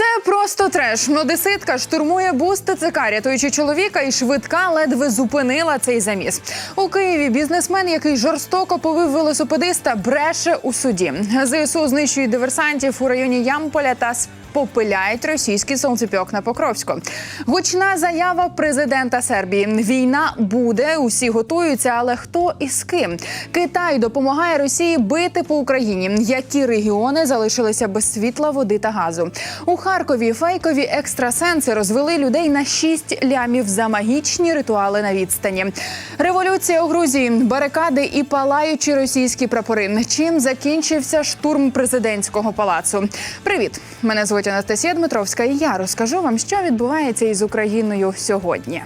Це просто треш. Одеситка штурмує бус ТЦК, рятуючи чоловіка, і швидка ледве зупинила цей заміс. У Києві бізнесмен, який жорстоко повив велосипедиста, бреше у суді. ЗСУ знищують диверсантів у районі Ямполя та попиляють російський сонцепьок на Покровську. Гучна заява президента Сербії. Війна буде, усі готуються, але хто і з ким? Китай допомагає Росії бити по Україні. Які регіони залишилися без світла, води та газу? У Харкові фейкові екстрасенси розвели людей на 6 лямів за магічні ритуали на відстані. Революція у Грузії, барикади і палаючі російські прапори. Чим закінчився штурм президентського палацу? Привіт, мене звуть Анастасія Дмитровська. і Я розкажу вам, що відбувається із Україною сьогодні.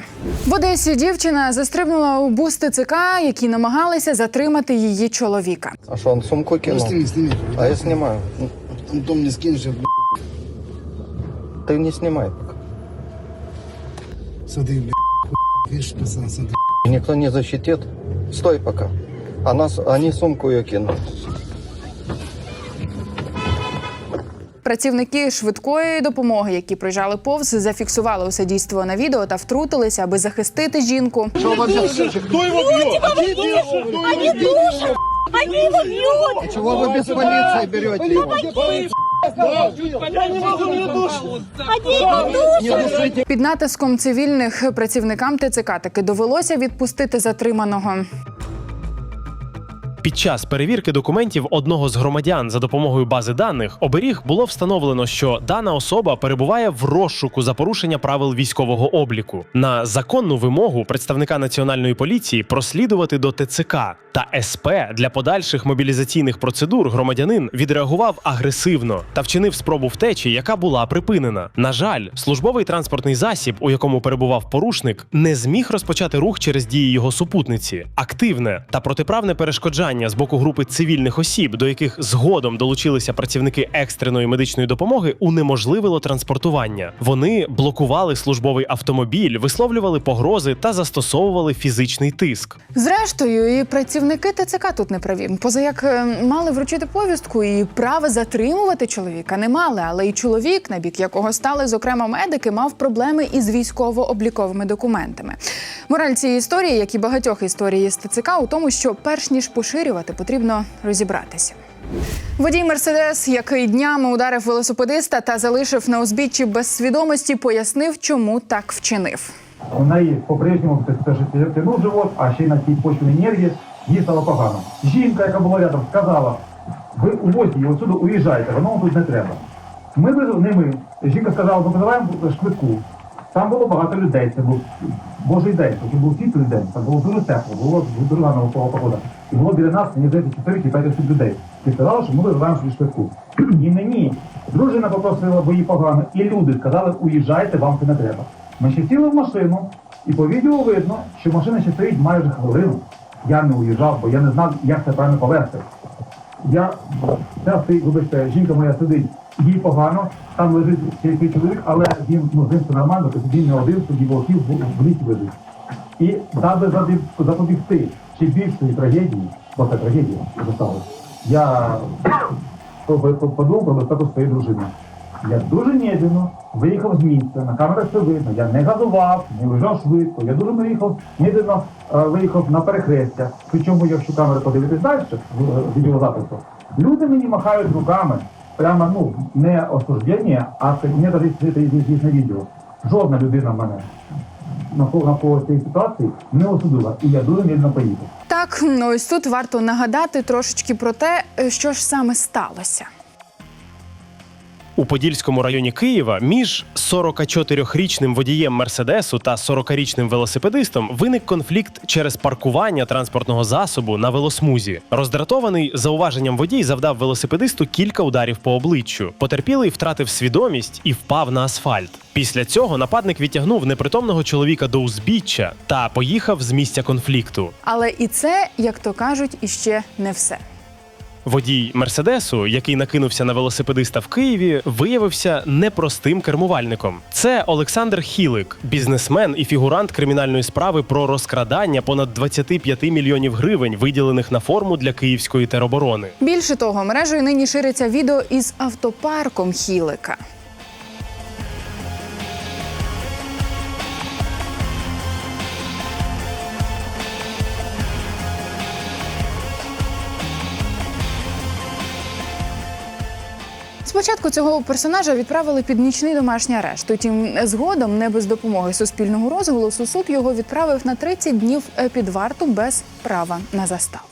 В Одесі дівчина застрибнула у бус ТЦК, які намагалися затримати її чоловіка. А он сумку Ну, кинул? сними, сними. А я снимаю. Ну, Потом дом мне скинешь, я, б***ь, не пока. смотри, б***ь, видишь, пацан, смотри. Никто не защитит. Стой пока. А нас, они сумку ее кинут. Працівники швидкої допомоги, які проїжджали повз, зафіксували усе дійство на відео та втрутилися, аби захистити жінку. Кто его бьет? Они душат! Они его бьют! Чего вы без полиции берете его? Они его душат! Під натиском цивільних працівникам ТЦК таки довелося відпустити затриманого. Під час перевірки документів одного з громадян за допомогою бази даних оберіг було встановлено, що дана особа перебуває в розшуку за порушення правил військового обліку. На законну вимогу представника національної поліції прослідувати до ТЦК та СП для подальших мобілізаційних процедур громадянин відреагував агресивно та вчинив спробу втечі, яка була припинена. На жаль, службовий транспортний засіб, у якому перебував порушник, не зміг розпочати рух через дії його супутниці. Активне та протиправне перешкоджання з боку групи цивільних осіб, до яких згодом долучилися працівники екстреної медичної допомоги, унеможливило транспортування. Вони блокували службовий автомобіль, висловлювали погрози та застосовували фізичний тиск. Зрештою, і працівники ТЦК тут не праві. Поза як е, мали вручити повістку і права затримувати чоловіка не мали, але і чоловік, на бік якого стали зокрема медики, мав проблеми із військово-обліковими документами. Мораль цієї історії, як і багатьох історій з ТЦК, у тому, що перш ніж поширювати, потрібно розібратися. Водій Мерседес, який днями ударив велосипедиста та залишив на узбіччі без свідомості, пояснив, чому так вчинив. У неї по-прежньому тянув живот, а ще й на цій почвеній нерві їй стало погано. Жінка, яка була рядом, сказала, ви увозьте її отсюди, уїжджайте, воно вам тут не треба. Ми визвали, не ми. Жінка сказала, ми позиваємо швидку. Там було багато людей, це був божий день, це був світлий день, там було дуже тепло, було дуже гарна погода. І було біля нас, мені здається, 4 чи 5 осіб людей. І сказали, що ми визиваємо собі швидку. І мені дружина попросила, бо їй погано, і люди сказали, уїжджайте, вам це не треба. Ми ще сіли в машину, і по відео видно, що машина ще стоїть майже хвилину. Я не уїжджав, бо я не знав, як це правильно повести. Я ця стоїть, вибачте, жінка моя сидить, їй погано, там лежить цей чоловік, але він ну, з ним все нормально, тобто він не один, тоді волків в, лісі лежить. І даби запобігти ще більшої трагедії, бо це трагедія засталася, я по- по- подумав про безпеку своєї дружини. Я дуже медленно виїхав з місця, на камерах все видно. Я не газував, не виїжджав швидко. Я дуже виїхав, медленно е, виїхав на перехрестя. Причому, якщо камери подивитись далі, е, відеозапису, люди мені махають руками. Прямо, ну, не осуждення, а це не навіть це на відео. Жодна людина в мене навколо цієї ситуації не осудила. І я дуже мірно поїхав. Так, ну ось тут варто нагадати трошечки про те, е, що ж саме сталося. У Подільському районі Києва між 44-річним водієм Мерседесу та 40-річним велосипедистом виник конфлікт через паркування транспортного засобу на велосмузі. Роздратований зауваженням водій завдав велосипедисту кілька ударів по обличчю. Потерпілий втратив свідомість і впав на асфальт. Після цього нападник відтягнув непритомного чоловіка до узбіччя та поїхав з місця конфлікту. Але і це, як то кажуть, іще не все. Водій Мерседесу, який накинувся на велосипедиста в Києві, виявився непростим кермувальником. Це Олександр Хілик, бізнесмен і фігурант кримінальної справи про розкрадання понад 25 мільйонів гривень, виділених на форму для київської тероборони. Більше того, мережею нині шириться відео із автопарком Хілика. Спочатку цього персонажа відправили під нічний домашній арешт. Утім, згодом, не без допомоги суспільного розголосу, суд його відправив на 30 днів е, під варту без права на заставу.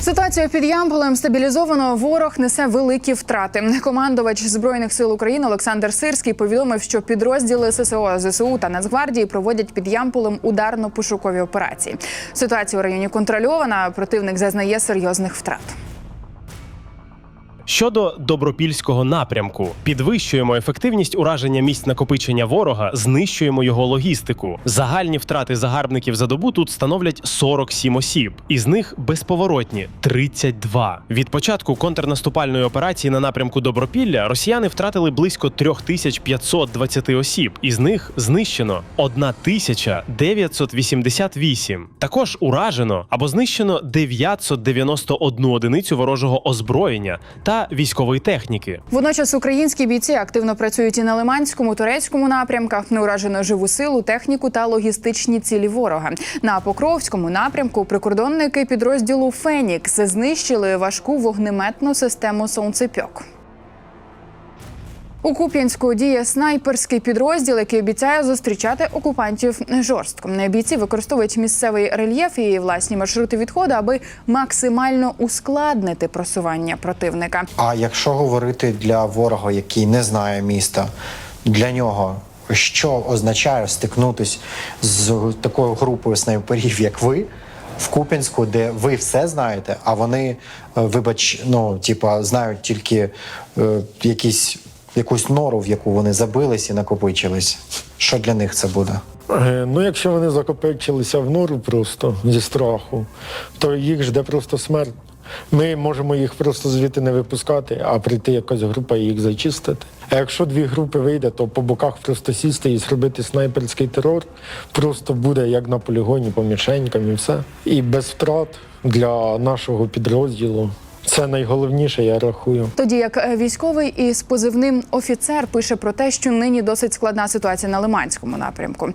Ситуацію під Ямполем стабілізовано. Ворог несе великі втрати. Командувач збройних сил України Олександр Сирський повідомив, що підрозділи ССО, ЗСУ та Нацгвардії проводять під Ямполем ударно-пошукові операції. Ситуація у районі контрольована. Противник зазнає серйозних втрат. Щодо добропільського напрямку, підвищуємо ефективність ураження місць накопичення ворога, знищуємо його логістику. Загальні втрати загарбників за добу тут становлять 47 осіб, із них безповоротні 32. Від початку контрнаступальної операції на напрямку Добропілля росіяни втратили близько 3520 осіб, із них знищено 1988. Також уражено або знищено 991 одиницю ворожого озброєння та військової техніки. Водночас українські бійці активно працюють і на Лиманському, турецькому напрямках. Не уражено живу силу, техніку та логістичні цілі ворога. На Покровському напрямку прикордонники підрозділу Фенікс знищили важку вогнеметну систему сонцепьок. У Куп'янську діє снайперський підрозділ, який обіцяє зустрічати окупантів жорстко. Бійці використовують місцевий рельєф і власні маршрути відходу, аби максимально ускладнити просування противника. А якщо говорити для ворога, який не знає міста, для нього що означає стикнутись з такою групою снайперів, як ви, в Куп'янську, де ви все знаєте, а вони, е, вибач, ну типа знають тільки е, якісь, якусь нору, в яку вони забились і накопичились. Що для них це буде? Е, Ну, якщо вони закопичилися в нору просто зі страху, то їх жде просто смерть. Ми можемо їх просто звідти не випускати, а прийти якась група і їх зачистити. А якщо дві групи вийде, то по боках просто сісти і зробити снайперський терор просто буде як на полігоні, по мішенькам і все. І без втрат для нашого підрозділу. Це найголовніше, я рахую. Тоді як е, військовий із позивним офіцер пише про те, що нині досить складна ситуація на Лиманському напрямку.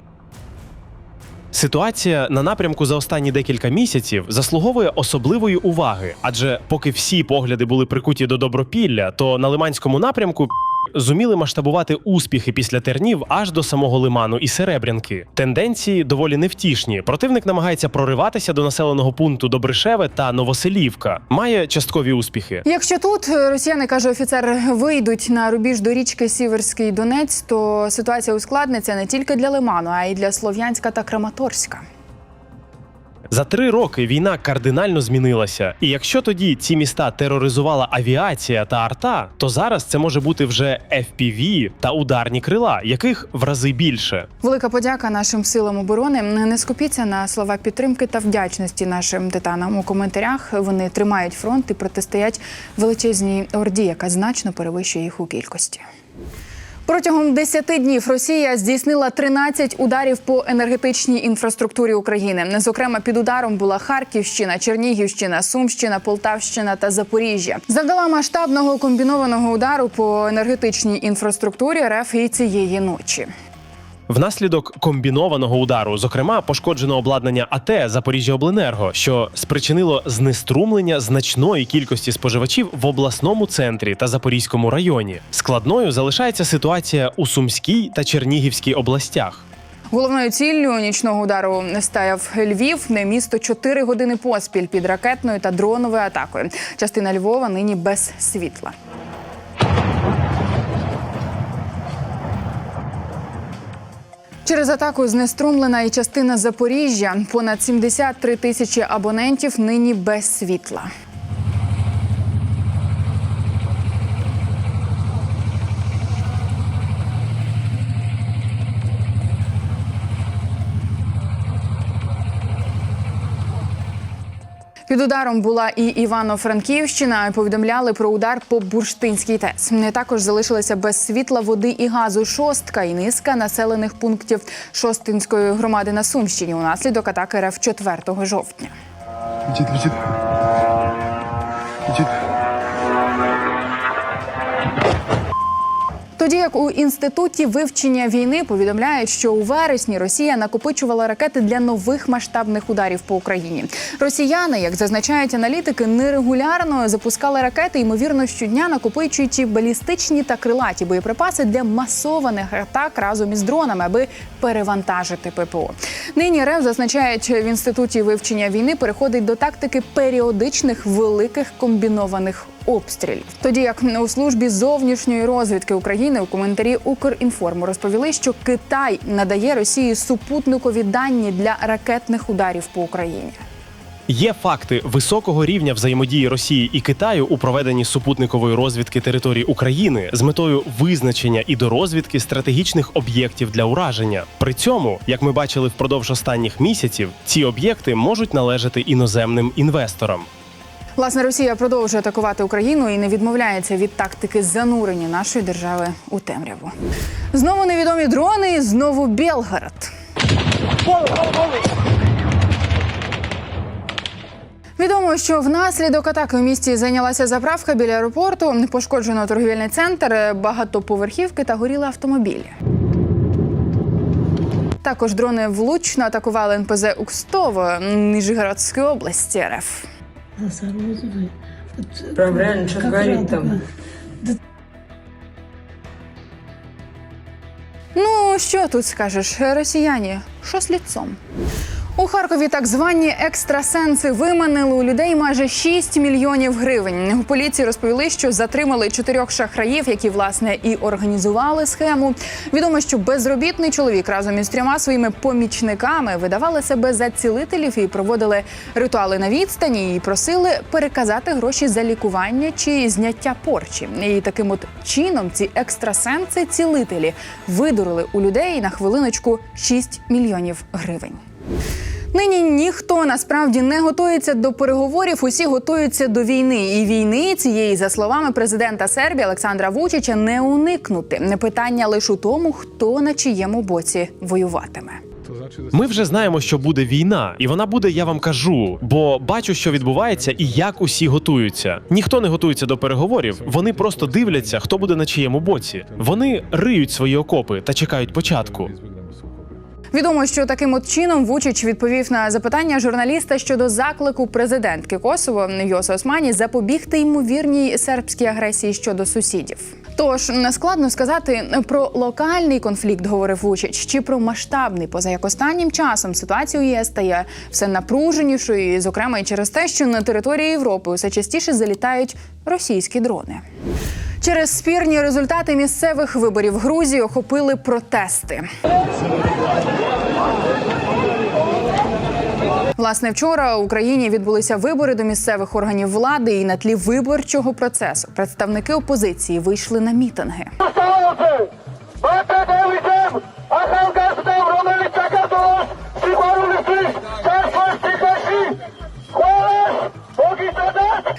Ситуація на напрямку за останні декілька місяців заслуговує особливої уваги, адже поки всі погляди були прикуті до добропілля, то на лиманському напрямку зуміли масштабувати успіхи після тернів аж до самого лиману і Серебрянки. Тенденції доволі невтішні. Противник намагається прориватися до населеного пункту Добришеве та Новоселівка. Має часткові успіхи. Якщо тут е, росіяни каже офіцер, вийдуть на рубіж до річки Сіверський Донець, то ситуація ускладниться не тільки для Лиману, а й для Слов'янська та Краматорська. За три роки війна кардинально змінилася, і якщо тоді ці міста тероризувала авіація та арта, то зараз це може бути вже FPV та ударні крила, яких в рази більше. Велика подяка нашим силам оборони. Не скупіться на слова підтримки та вдячності нашим титанам у коментарях. Вони тримають фронт і протистоять величезній орді, яка значно перевищує їх у кількості. Протягом 10 днів Росія здійснила 13 ударів по енергетичній інфраструктурі України. Зокрема, під ударом була Харківщина, Чернігівщина, Сумщина, Полтавщина та Запоріжжя. Завдала масштабного комбінованого удару по енергетичній інфраструктурі РФ і цієї ночі. Внаслідок комбінованого удару, зокрема, пошкоджено обладнання АТ Запоріжжяобленерго, що спричинило знеструмлення значної кількості споживачів в обласному центрі та Запорізькому районі. Складною залишається ситуація у Сумській та Чернігівській областях. Головною ціллю нічного удару стаяв Львів, не місто 4 години поспіль під ракетною та дроновою атакою. Частина Львова нині без світла. Через атаку знеструмлена і частина Запоріжжя. Понад 73 тисячі абонентів нині без світла. Під ударом була і Івано-Франківщина. Повідомляли про удар по Бурштинській ТЕС. Також залишилися без світла, води і газу шостка і низка населених пунктів Шостинської громади на Сумщині унаслідок атаки РФ 4 жовтня. Дід, дід. Летит. Тоді як у інституті вивчення війни повідомляють, що у вересні Росія накопичувала ракети для нових масштабних ударів по Україні. Росіяни, як зазначають аналітики, нерегулярно запускали ракети, ймовірно, щодня накопичуючи балістичні та крилаті боєприпаси для масованих атак разом із дронами, аби перевантажити ППО. Нині РФ зазначають в інституті вивчення війни переходить до тактики періодичних великих комбінованих обстрілів. Тоді як у службі зовнішньої розвідки України у коментарі Укрінформу розповіли, що Китай надає Росії супутникові дані для ракетних ударів по Україні. Є факти високого рівня взаємодії Росії і Китаю у проведенні супутникової розвідки території України з метою визначення і дорозвідки стратегічних об'єктів для ураження. При цьому, як ми бачили впродовж останніх місяців, ці об'єкти можуть належати іноземним інвесторам. Власне, Росія продовжує атакувати Україну і не відмовляється від тактики занурення нашої держави у темряву. Знову невідомі дрони, знову Белгород. Відомо, що внаслідок атаки у місті зайнялася заправка біля аеропорту, пошкоджено торгівельний центр, багатоповерхівки та горіли автомобілі. Також дрони влучно атакували НПЗ Укстово Нижегородської області РФ. Глаза розовые. Вот, э, Прям реально горит там. Ну, що тут скажеш, росіяни, Що з ліцом? У Харкові так звані екстрасенси виманили у людей майже 6 мільйонів гривень. У поліції розповіли, що затримали чотирьох шахраїв, які власне і організували схему. Відомо, що безробітний чоловік разом із трьома своїми помічниками видавали себе за цілителів і проводили ритуали на відстані і просили переказати гроші за лікування чи зняття порчі. І таким от чином ці екстрасенси цілителі видурили у людей на хвилиночку 6 мільйонів гривень. Нині ніхто насправді не готується до переговорів. Усі готуються до війни. І війни цієї, за словами президента Сербії Олександра Вучича, не уникнути. Не питання лише у тому, хто на чиєму боці воюватиме. Ми вже знаємо, що буде війна, і вона буде, я вам кажу, бо бачу, що відбувається і як усі готуються. Ніхто не готується до переговорів. Вони просто дивляться, хто буде на чиєму боці. Вони риють свої окопи та чекають початку. Відомо, що таким от чином Вучич відповів на запитання журналіста щодо заклику президентки Косово Йоси Османі запобігти ймовірній сербській агресії щодо сусідів. Тож складно сказати про локальний конфлікт, говорив Вучич, чи про масштабний, поза як останнім часом ситуація у ЄС стає все напруженішою, зокрема і через те, що на території Європи усе частіше залітають російські дрони. Через спірні результати місцевих виборів Грузії охопили протести. Власне, вчора в Україні відбулися вибори до місцевих органів влади, і на тлі виборчого процесу представники опозиції вийшли на мітинги.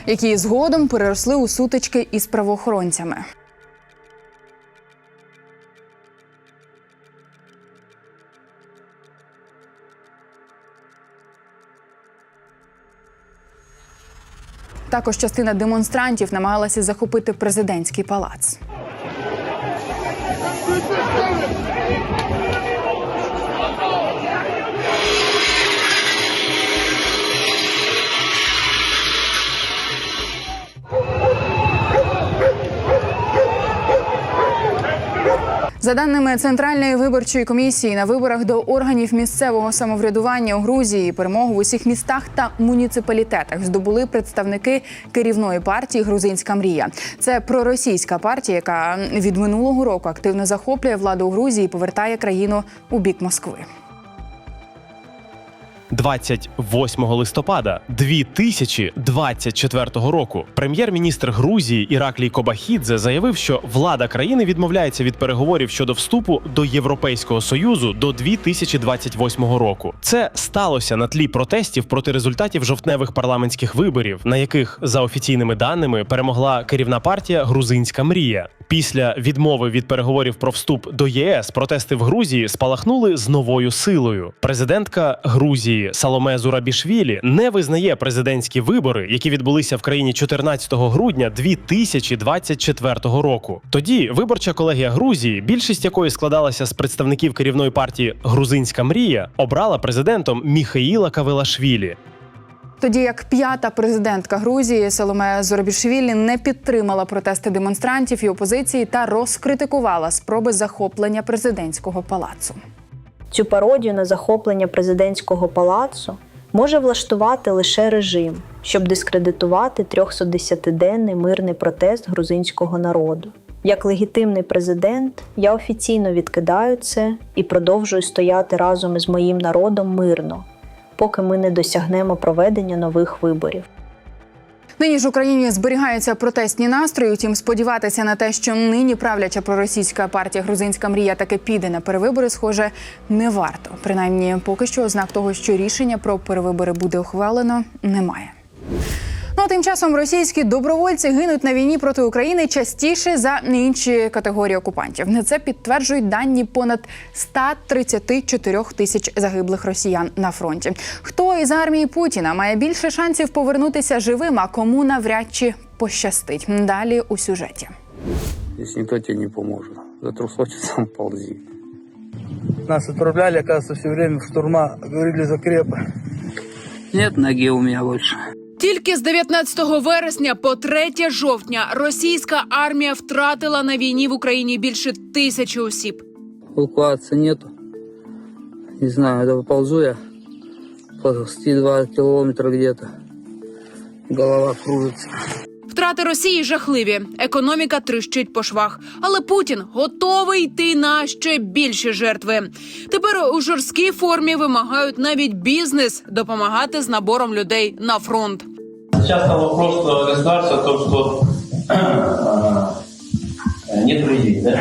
Які згодом переросли у сутички із правоохоронцями. Також частина демонстрантів намагалася захопити президентський палац. За даними Центральної виборчої комісії, на виборах до органів місцевого самоврядування у Грузії перемогу в усіх містах та муніципалітетах здобули представники керівної партії Грузинська мрія. Це проросійська партія, яка від минулого року активно захоплює владу у Грузії і повертає країну у бік Москви. 28 листопада 2024 року прем'єр-міністр Грузії Іраклій Кобахідзе заявив, що влада країни відмовляється від переговорів щодо вступу до Європейського союзу до 2028 року. Це сталося на тлі протестів проти результатів жовтневих парламентських виборів, на яких за офіційними даними перемогла керівна партія Грузинська мрія. Після відмови від переговорів про вступ до ЄС протести в Грузії спалахнули з новою силою. Президентка Грузії Саломе Зурабішвілі не визнає президентські вибори, які відбулися в країні 14 грудня 2024 року. Тоді виборча колегія Грузії, більшість якої складалася з представників керівної партії Грузинська мрія, обрала президентом Міхаїла Кавелашвілі. Тоді як п'ята президентка Грузії Соломе Зоробішвілі не підтримала протести демонстрантів і опозиції та розкритикувала спроби захоплення президентського палацу. Цю пародію на захоплення президентського палацу може влаштувати лише режим, щоб дискредитувати 310-денний мирний протест грузинського народу. Як легітимний президент, я офіційно відкидаю це і продовжую стояти разом із моїм народом мирно, поки ми не досягнемо проведення нових виборів. Нині ж Україні зберігаються протестні настрої. Утім, сподіватися на те, що нині правляча проросійська партія Грузинська мрія таки піде на перевибори, схоже, не варто. Принаймні, поки що ознак того, що рішення про перевибори буде ухвалено, немає. Ну а тим часом російські добровольці гинуть на війні проти України частіше за інші категорії окупантів. Це підтверджують дані понад 134 тисяч загиблих росіян на фронті. Хто із армії Путіна має більше шансів повернутися живим, а кому навряд чи пощастить? Далі у сюжеті. Здесь никто тебе не поможет. За трусочек сам ползи. Нас отправляли, оказывается, все время в штурма, говорили закрепы. Нет ноги у меня больше. Тільки з 19 вересня по 3 жовтня російська армія втратила на війні в Україні більше тисячі осіб. Эвакуации нету. Не знаю, это ползу я. Ползти 2 километра где-то. Голова кружится. Втрати Росії жахливі. Економіка тріщить по швах. Але Путін готовий йти на ще більші жертви. Тепер у жорсткій формі вимагають навіть бізнес допомагати з набором людей на фронт. Сейчас там вопрос государства о том, что э, нет людей, да?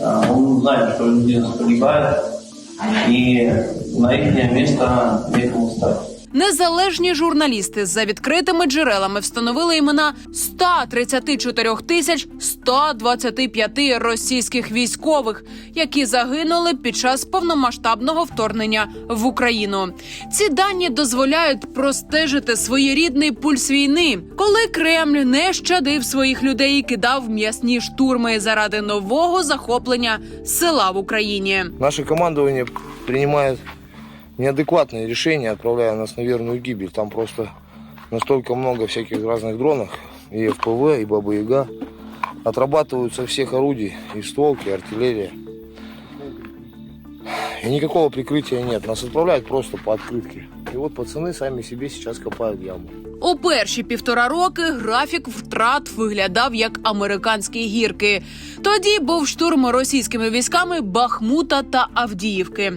Э, Он знает, что люди нас погибают, и на их место некому стать. Незалежні журналісти за відкритими джерелами встановили імена 134 тисяч 125 російських військових, які загинули під час повномасштабного вторгнення в Україну. Ці дані дозволяють простежити своєрідний пульс війни, коли Кремль не щадив своїх людей і кидав м'ясні штурми заради нового захоплення села в Україні. Наше командование принимает неадекватные решения, отправляя нас на верную гибель. Там просто настолько много всяких разных дронов, и ФПВ, и Баба Яга. Отрабатывают со всех орудий, и стволки, и артиллерия. И никакого прикрытия нет. Нас отправляют просто по открытке. И вот пацаны сами себе сейчас копают яму. У перші півтора роки графік втрат виглядав як американські гірки. Тоді був штурм російськими військами Бахмута та Авдіївки.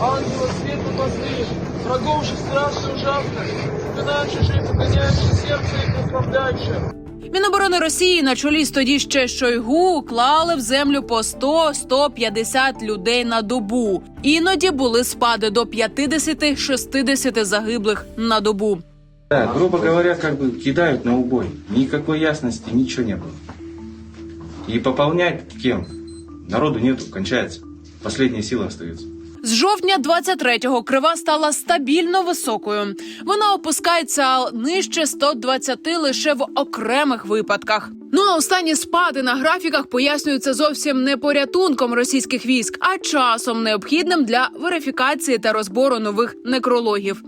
Ангела света возли, врагов же страшно ужасно, запинающих, загоняющих сердце их наслаждающих. Міноборони Росії на чолі з тоді ще Шойгу клали в землю по 100-150 людей на добу. Іноді були спади до 50-60 загиблих на добу. Да, грубо говоря, как бы кидают на убой. Никакой ясности, ничего не было. И пополнять кем? Народу нету, кончается. Последняя сила остается. З жовтня 23-го крива стала стабільно високою. Вона опускається нижче 120 лише в окремих випадках. Ну а останні спади на графіках пояснюються зовсім не порятунком російських військ, а часом необхідним для верифікації та розбору нових некрологів.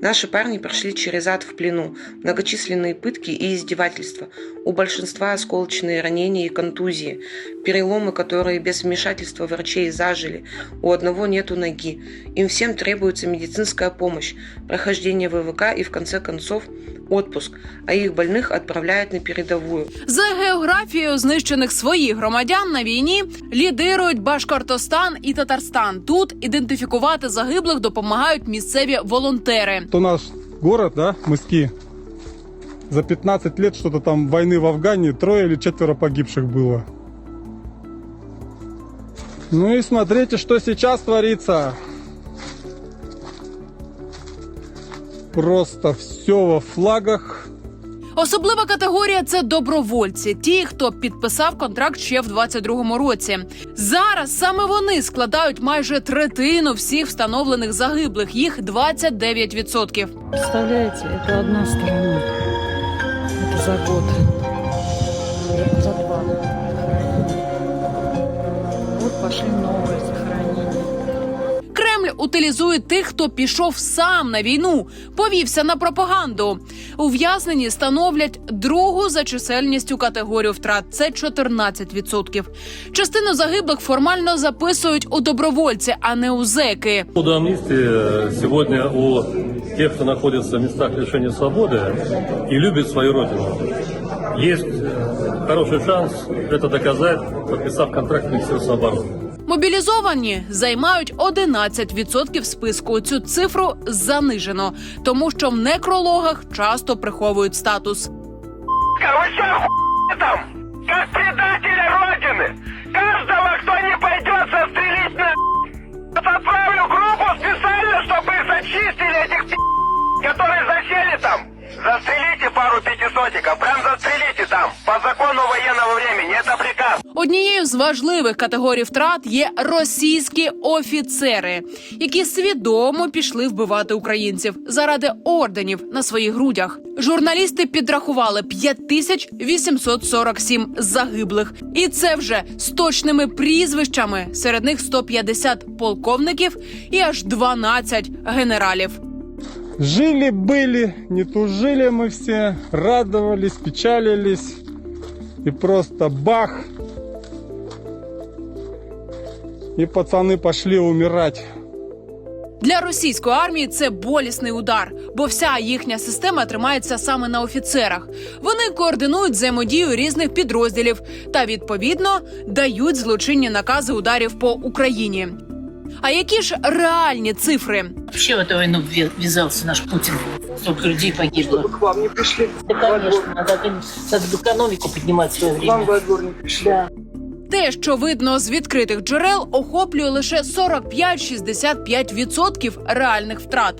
Наши парни прошли через ад в плену, многочисленные пытки и издевательства. У большинства осколочные ранения и контузии, переломы, которые без вмешательства врачей зажили. У одного нету ноги. Им всем требуется медицинская помощь, прохождение ВВК и в конце концов отпуск, а их больных отправляют на передовую. За географією знищених своїх громадян на війні лідирують Башкортостан і Татарстан. Тут ідентифікувати загиблих допомагають місцеві волонтери. То наш город, да, Мыски, за 15 лет что-то там войны в Афгане, трое или четверо погибших было. Ну и смотрите, что сейчас творится. Просто все во флагах. Особлива категорія це добровольці, ті, хто підписав контракт ще в 22-му році. Зараз саме вони складають майже третину всіх встановлених загиблих. Їх 29%. Представляете, это одна страна. Это за год. За два. Вот пошли новые захоронения. Кремль утилізує тих, хто пішов сам на війну, повівся на пропаганду. Ув'язнені становлять другу за чисельністю категорію втрат. Це 14%. Частину загиблих формально записують у добровольці, а не у зеки. По поводу амнистии э, сегодня у тех, кто находится в местах лишения свободы и любит свою родину, есть э, хороший шанс это доказать, подписав контракт с Министерством обороны. Мобілізовані займають 11% списку. Цю цифру занижено, тому що в некрологах часто приховують статус. Вы что, охуели там? Как предатели Родины! Каждого, кто не пойдет застрелить на... Отправлю группу специально, чтобы их зачистили, этих пи***, которые засели там. Застрелите пару пятисотиков, прям застрелите Однією з важливих категорій втрат є російські офіцери, які свідомо пішли вбивати українців заради орденів на своїх грудях. Журналісти підрахували 5847 загиблих, і це вже з точними прізвищами. Серед них 150 полковників і аж 12 генералів. Жили, были, не тужили мы все, радовались, печалились. И просто бах И пацаны пошли умирать. Для російської армії це болісний удар, бо вся їхня система тримається саме на офіцерах. Вони координують взаємодію різних підрозділів та відповідно дають злочинні накази ударів по Україні. А які ж реальні цифри? Вообще в эту войну вве- ввязался наш Путин. Столько людей погибло. К вам не пришли? Да, конечно. Надо, надо экономику поднимать в свое время. Вам Да. Те, що видно з відкритих джерел, охоплює лише 45-65% реальних втрат.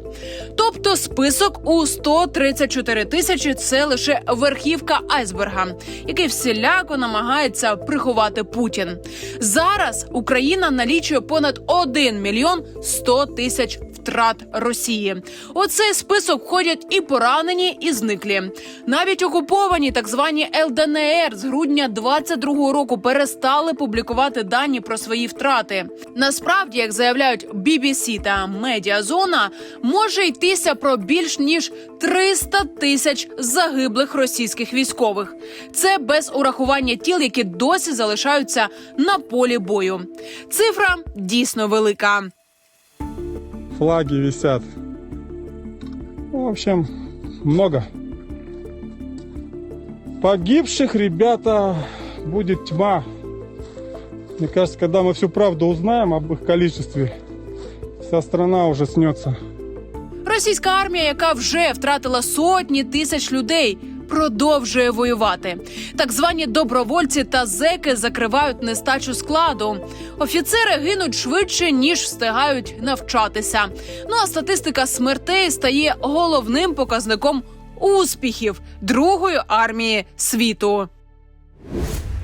Тобто список у 134 тисячі це лише верхівка айсберга, який всіляко намагається приховати Путін. Зараз Україна налічує понад 1 мільйон 100 тисяч втрат Росії. У цей список входять і поранені, і зниклі. Навіть окуповані так звані ЛДНР з грудня 22-го року перестали публікувати дані про свої втрати. Насправді, як заявляють BBC та Медіазона, може йтися про більш ніж 300 тисяч загиблих російських військових. Це без урахування тіл, які досі залишаються на полі бою. Цифра дійсно велика. Флаги висят. В общем, много. Погибших, ребята, будет тьма. Мне кажется, когда мы всю правду узнаем об их количестве, вся страна уже снется. Російська армія, яка вже втратила сотні тисяч людей, продовжує воювати. Так звані добровольці та зеки закривають нестачу складу. Офіцери гинуть швидше ніж встигають навчатися. Ну а статистика смертей стає головним показником успіхів другої армії світу.